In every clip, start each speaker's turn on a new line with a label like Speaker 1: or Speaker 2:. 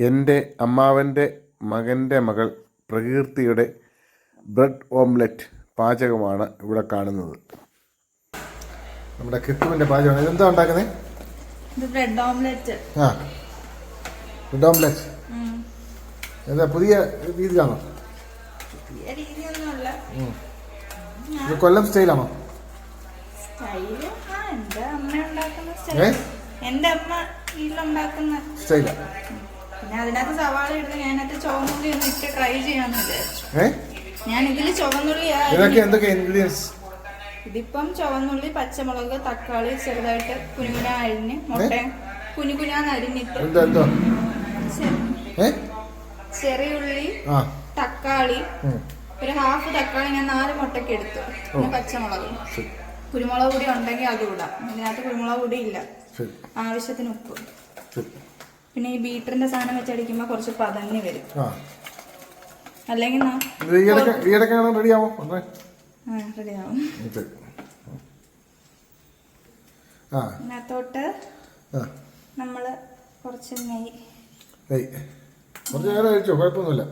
Speaker 1: എന്റെ അമ്മാവന്റെ മകന്റെ മകൾ പ്രകീർത്തിയുടെ ബ്രെഡ് ഓംലെറ്റ് പാചകമാണ് ഇവിടെ കാണുന്നത്. നമ്മുടെ കിട്ടുവിന്റെ പാചകമാണ് ഇതെന്താ ഉണ്ടാക്കുന്നത്
Speaker 2: ഇത് ബ്രെഡ് ഓംലെറ്റ്.
Speaker 1: ആ. Bread omelette. എന്താ പുതിയ രീതിയാണോ? ഇത് കൊല്ലം സ്റ്റൈലാണോ?
Speaker 2: സ്റ്റൈൽ? പിന്നെ അതിനകത്ത് സവാള ഇടുന്ന ഞാനത് ചുവന്നുള്ളി ഒന്ന് ഇട്ട് ട്രൈ ചെയ്യാന്ന് വിചാരിച്ചു. ഞാൻ ഇതിൽ ചുവന്നുള്ളിയാ
Speaker 1: ഇതൊക്കെ എന്തൊക്കെ ഇൻഗ്രീഡിയൻസ്
Speaker 2: ഇതിപ്പം ചുവന്നുള്ളി പച്ചമുളക് തക്കാളി ചെറുതായിട്ട് കുനുകുന അരിഞ്ഞ് മുട്ട കുനുകുനാന്ന് അരിഞ്ഞിട്ട്. ചെറിയുള്ളി തക്കാളി. ഒരു ഹാഫ് തക്കാളി ഞാൻ നാല് മുട്ടയ്ക്ക് എടുത്തു. പിന്നെ പച്ചമുളക്. കുരുമുളക് പൊടി ഉണ്ടെങ്കിൽ അത് ഇടാം. ഇതിനകത്ത് കുരുമുളക് പൊടി ഇല്ല. ആവശ്യത്തിന് ഉപ്പ്. പിന്നെ ഈ ബീറ്ററിന്റെ സാധനം വെച്ചടിക്കുമ്പോൾ കുറച്ച് പതഞ്ഞു വരും. അല്ലെങ്കിൽ
Speaker 1: റെഡിയാവോ?
Speaker 2: ഇതിനകത്തോട്ട് നമ്മൾ കുറച്ച്
Speaker 1: നെയ് കുറച്ച് നേരം കഴിച്ചോ കുഴപ്പമൊന്നുമില്ല.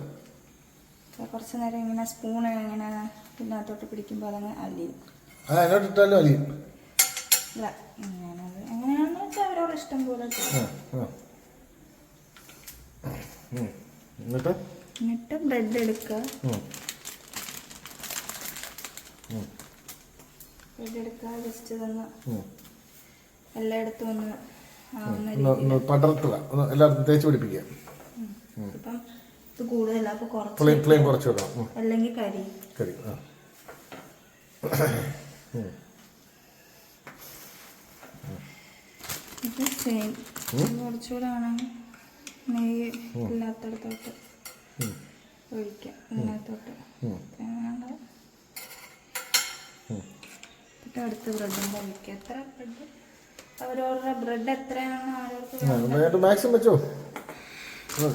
Speaker 2: കുറച്ച് നേരം ഇങ്ങനെ സ്പൂൺ ഇങ്ങനെ ഇതിനകത്തോട്ട് പിടിക്കുമ്പോൾ അതങ്ങ് അലിയും.
Speaker 1: ഇട്ടാലും അലിയും.
Speaker 2: എങ്ങനെയാണെന്ന് വെച്ചാൽ അവരോട് ഇഷ്ടം പോലെ.
Speaker 1: എന്നിട്ട്?
Speaker 2: എന്നിട്ട് ബ്രെഡ് എടുക്കുക. ബ്രെഡ് എടുക്കുക ജസ്റ്റ് ഇതൊന്ന്. എല്ലായിടത്തും ഒന്ന് ആവുന്ന
Speaker 1: ഒന്ന് ഒന്ന് പടർത്തുക. ഒന്ന് എല്ലായിടത്തും തേച്ച് പിടിപ്പിക്കുക.
Speaker 2: ഇപ്പം ഇത് കൂടുതലല്ല അപ്പൊ കുറച്ച്
Speaker 1: ഫ്ലെയിം ഫ്ലെയിം കുറച്ച് വെക്കണം. ഉം.
Speaker 2: അല്ലെങ്കിൽ കരി.
Speaker 1: കറി ആ. ഉം.
Speaker 2: ഇത് സെയിം കുറച്ചുകൂടെ വേണമെങ്കിൽ നെയ്യ് ഇല്ലാത്തടത്തോട്ട്. ഒഴിക്കാം ഇതിനകത്തോട്ട്. എന്നിട്ട് അടുത്ത ബ്രെഡും ഒഴിക്കുക. എത്ര ബ്രെഡ് അവരവരുടെ ബ്രെഡ് എത്രയാണ്
Speaker 1: മാക്സിമം വെച്ചോ.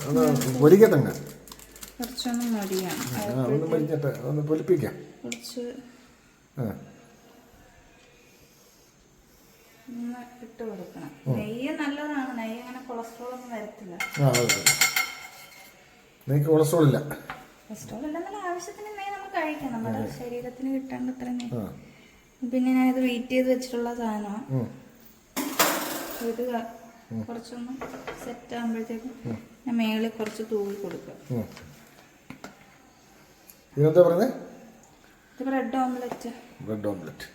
Speaker 1: ഒന്ന്
Speaker 2: കുറച്ചൊന്നും മടിയാണ്
Speaker 1: ഒന്ന് പൊലിപ്പിക്കാം.
Speaker 2: കുറച്ച്
Speaker 1: ആ
Speaker 2: ഒന്ന് ഇട്ട് കൊടുക്കണം. നെയ്യ് നല്ലതാണ്. നെയ്യ് അങ്ങനെ കൊളസ്ട്രോൾ ഒന്നും വരത്തില്ല.
Speaker 1: ആ അതെ നിനക്ക് കൊളസ്ട്രോൾ ഇല്ല.
Speaker 2: കൊളസ്ട്രോൾ ഇല്ലെന്നല്ല ആവശ്യത്തിന് നെയ്യ് നമ്മൾ കഴിക്കാം. നമ്മുടെ ശരീരത്തിന് കിട്ടേണ്ട അത്ര നെയ്യ്. പിന്നെ ഞാൻ ഇത് വെയിറ്റ് ചെയ്ത് വെച്ചിട്ടുള്ള സാധനമാണ് ഇത് കുറച്ചൊന്ന് സെറ്റ് ആകുമ്പോഴത്തേക്കും ഞാൻ മേളിൽ കുറച്ച് തൂവി കൊടുക്കുക ഇത് ബ്രെഡ് ഓംലെറ്റ്.
Speaker 1: Bread omelette.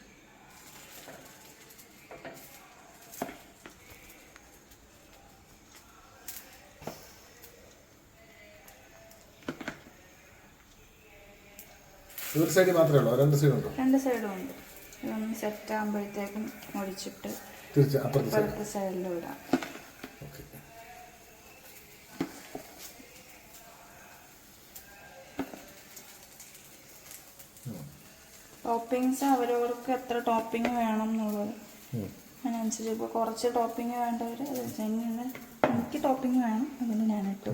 Speaker 1: ഒരു സൈഡ് മാത്രമേ ഉള്ളൂ. രണ്ട് സൈഡും ഉണ്ടോ?
Speaker 2: രണ്ട് സൈഡും ഉണ്ട്. ഇതൊന്ന് സെറ്റ് ആകുമ്പോഴത്തേക്കും മുടിച്ചിട്ട്
Speaker 1: തിരിച്ച് അപ്പുറത്തെ സൈഡ് ഓക്കെ
Speaker 2: ടോപ്പിങ്സ് അവരവർക്ക് എത്ര ടോപ്പിംഗ് വേണം എന്നുള്ളത്. അതിനനുസരിച്ച് ഇപ്പോൾ കുറച്ച് ടോപ്പിംഗ് വേണ്ടവർ അത് വെച്ചാൽ എനിക്ക് ടോപ്പിംഗ് വേണം. അതിന് ഞാനിട്ടു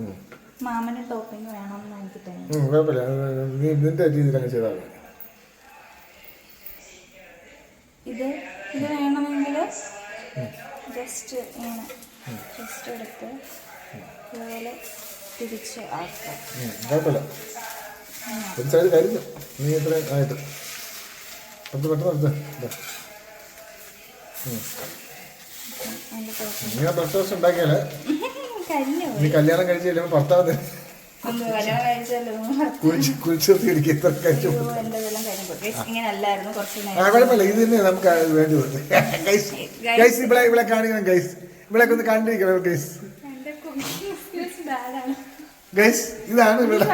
Speaker 2: മാമന് ടോപ്പിംഗ് വേണം എന്ന് എനിക്ക് തോന്നി
Speaker 1: കുഴപ്പമില്ല. അത് നീ നിന്റെ രീതിയിൽ അങ്ങ് ചെയ്താൽ മതി.
Speaker 2: ഇത് ഇത് വേണമെങ്കിൽ ജസ്റ്റ് ഇങ്ങനെ ജസ്റ്റ് എടുത്ത് ഇതുപോലെ തിരിച്ച് ആക്കുക
Speaker 1: ഉം, കുഴപ്പമില്ല. ഒരു സൈഡ് കരിഞ്ഞു നീ ഇത്ര ആയിട്ട്. അത് പെട്ടെന്ന് എടുത്ത് ഇതാ.
Speaker 2: അതിന്റെ കുഴപ്പം
Speaker 1: ഇങ്ങനെ ബ്രേക്ക്ഫാസ്റ്റ് ഉണ്ടാക്കിയാൽ
Speaker 2: കരിഞ്ഞു
Speaker 1: നീ കല്യാണം കഴിച്ച് ചെല്ലുമ്പോ ഭർത്താവ് കുഴപ്പമില്ല. ഇത് തന്നെ നമുക്ക് വേണ്ടത് ഗൈസ് ഇവിടെ ഇവിടെ കാണിക്കണം ഗൈസ് ഇവിടെ ഒന്ന് കണ്ടിരിക്കണം ഗൈസ് ഗൈസ് ഇതാണ് ഇവിടെ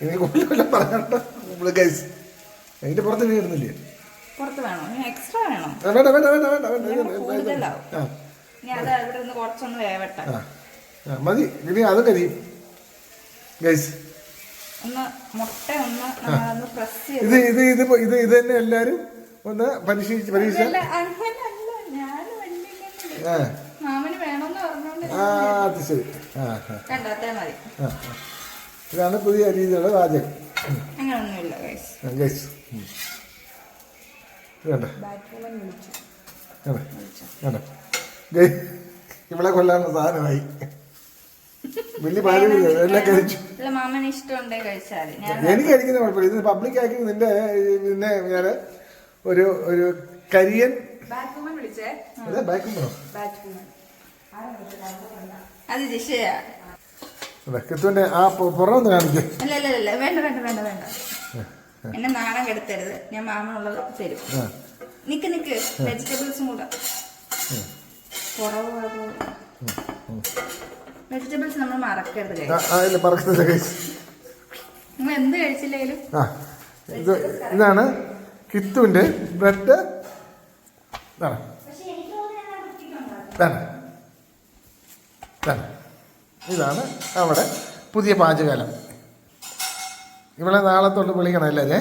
Speaker 1: ഇനി കൂടുതലും പറയണ്ട. ഗൈസ് അതിന്റെ പുറത്ത് നീ ഇടുന്നില്ലേ
Speaker 2: പുറത്ത് വേണോ? ഇനി എക്സ്ട്രാ വേണം?
Speaker 1: വേണ്ട വേണ്ട വേണ്ട വേണ്ട വേണ്ട
Speaker 2: ഇനി അത് ഇവിടെ നിന്ന് കുറച്ചൊന്ന് വേവട്ടെ.
Speaker 1: മതി. ഇനി അത് കരിയും ഗൈസ്
Speaker 2: ഒന്ന് മുട്ട ഒന്ന് നമ്മളൊന്ന് പ്രസ് ചെയ്ത്
Speaker 1: ഇത് ഇത് ഇത് ഇത് ഇത് തന്നെ എല്ലാരും ഒന്ന് പരീക്ഷിച്ച് പരീക്ഷ? ആ.
Speaker 2: മാമന് വേണമെന്ന് പറഞ്ഞോണ്ട്
Speaker 1: ആ അത് ശരി. ആ
Speaker 2: കണ്ടാത്തേ മതി.
Speaker 1: ഇതാണ് പുതിയ രീതിയിലുള്ള പാചകം
Speaker 2: ഗൈസ്
Speaker 1: ഗൈസ് വേണ്ട. വേണ്ട. ഇവളെ കൊല്ലാനുള്ള സാധനമായി. വലിയ പാചകം എല്ലാം കഴിച്ചു. എനിക്ക് കഴിക്കുന്ന കുഴപ്പമില്ല. ഇത് പബ്ലിക് ആക്കി നിന്റെ പിന്നെ ഞാൻ ഒരു ഒരു കരിയൻ അതെ
Speaker 2: ജിഷയാ.
Speaker 1: അതെ കിത്തുവിന്റെ ആ പു- കാണിക്കും.
Speaker 2: വേണ്ട വേണ്ട വേണ്ട വേണ്ട. എന്നെ നാണം കെടുത്തരുത്. ഞാൻ മാമനുള്ളത് തരും. നിക്ക് നിക്ക്. വെജിറ്റബിൾസും കൂടെ കുറവ് വെജിറ്റബിൾസ് നമ്മൾ മറക്കരുത് നിങ്ങൾ എന്ത് കഴിച്ചില്ലെങ്കിലും
Speaker 1: ആ ഇതാണ് കിത്തുവിന്റെ ബ്രെഡ്. ഇതാണ്. ഇതാണ്. ഇതാണ്. ഇതാണ് നമ്മുടെ പുതിയ പാചകലം. ഇവളെ നാളെ തൊട്ട് വിളിക്കണം അല്ലേ?